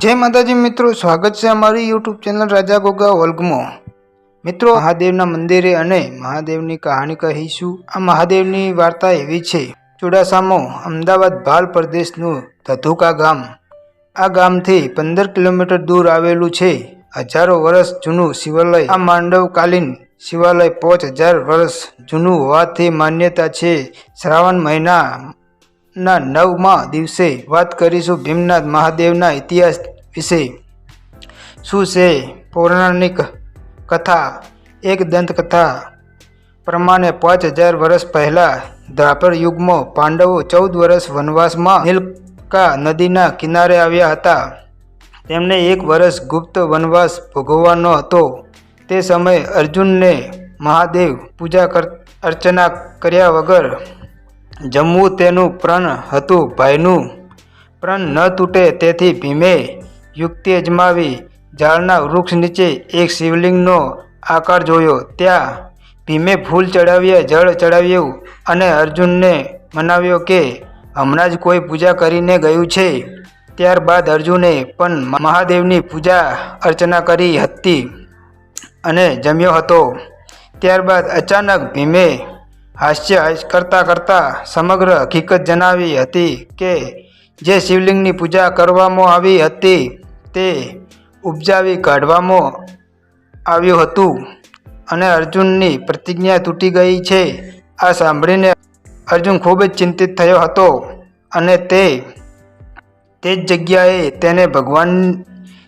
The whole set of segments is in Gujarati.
જય માતાજી મિત્રો, સ્વાગત છે અમારી યુટ્યુબ ચેનલ રાજા ગોગા વર્ગમાં. મિત્રો, મહાદેવના મંદિરે અને મહાદેવની કહાણી કહીશું. આ મહાદેવની વાર્તા એવી છે. ચુડાસામો, અમદાવાદ ભાલ પ્રદેશનું ધધુકા ગામ. આ ગામથી પંદર કિલોમીટર દૂર આવેલું છે. હજારો વર્ષ જૂનું શિવાલય. આ માંડવકાલીન શિવાલય પાંચ હજાર વર્ષ જૂનું હોવાથી માન્યતા છે. શ્રાવણ મહિના ના, નવમા દિવસે વાત કરીશું ભીમનાથ મહાદેવના ઇતિહાસ વિશે. શું છે પૌરાણિક કથા? એક દંતકથા પ્રમાણે પાંચ હજાર વર્ષ પહેલાં દ્વાપર યુગમાં પાંડવો ચૌદ વર્ષ વનવાસમાં નીલકા નદીના કિનારે આવ્યા હતા. તેમને એક વર્ષ ગુપ્ત વનવાસ ભોગવવાનો હતો. તે સમયે અર્જુનને મહાદેવ પૂજા કર, અર્ચના કર્યા વગર જમવું તેનું પ્રણ હતું ભાઈનું પ્રણ ન તૂટે તેથી ભીમે યુક્તિ અજમાવી. ઝાડના વૃક્ષ નીચે એક શિવલિંગનો આકાર જોયો. ત્યાં ભીમે ફૂલ ચડાવ્યા, જળ ચડાવ્યું અને અર્જુનને મનાવ્યો કે, હમણાં જ કોઈ પૂજા કરીને ગયું છે. ત્યારબાદ અર્જુને પણ મહાદેવની પૂજા અર્ચના કરી હતી અને જમ્યો હતો. ત્યારબાદ અચાનક ભીમે હાસ્ય કરતાં કરતાં સમગ્ર હકીકત જણાવી હતી કે જે શિવલિંગની પૂજા કરવામાં આવી હતી તે ઉપજાવી કાઢવામાં આવ્યું હતું અને અર્જુનની પ્રતિજ્ઞા તૂટી ગઈ છે. આ સાંભળીને અર્જુન ખૂબ જ ચિંતિત થયો હતો અને તે તે જ જગ્યાએ તેને ભગવાન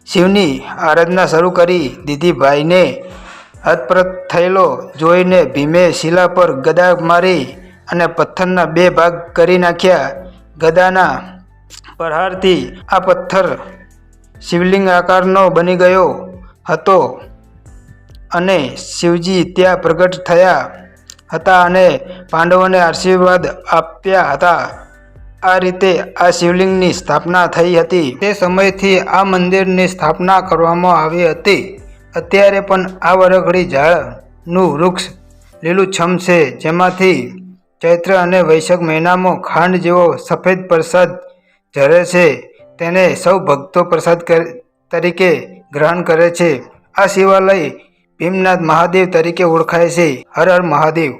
શિવની આરાધના શરૂ કરી દીધી ભાઈને હતપ્રત થયેલો જોઈને ભીમે શિલા પર ગદા મારી અને પથ્થરના બે ભાગ કરી નાખ્યા. ગદાના પ્રહારથી આ પથ્થર શિવલિંગ આકારનો બની ગયો હતો અને શિવજી ત્યાં પ્રગટ થયા હતા અને પાંડવોને આશીર્વાદ આપ્યા હતા. આ રીતે આ શિવલિંગની સ્થાપના થઈ હતી. તે સમયથી આ મંદિરની સ્થાપના કરવામાં આવી હતી. અત્યારે પણ આ વરઘડી ઝાડનું વૃક્ષ લીલુંછમ છે, જેમાંથી ચૈત્ર અને વૈશાખ મહિનામાં ખાંડ જેવો સફેદ પ્રસાદ ઝરે છે, તેને સૌ ભક્તો પ્રસાદ તરીકે ગ્રહણ કરે છે. આ શિવાલય ભીમનાથ મહાદેવ તરીકે ઓળખાય છે. હર હર મહાદેવ.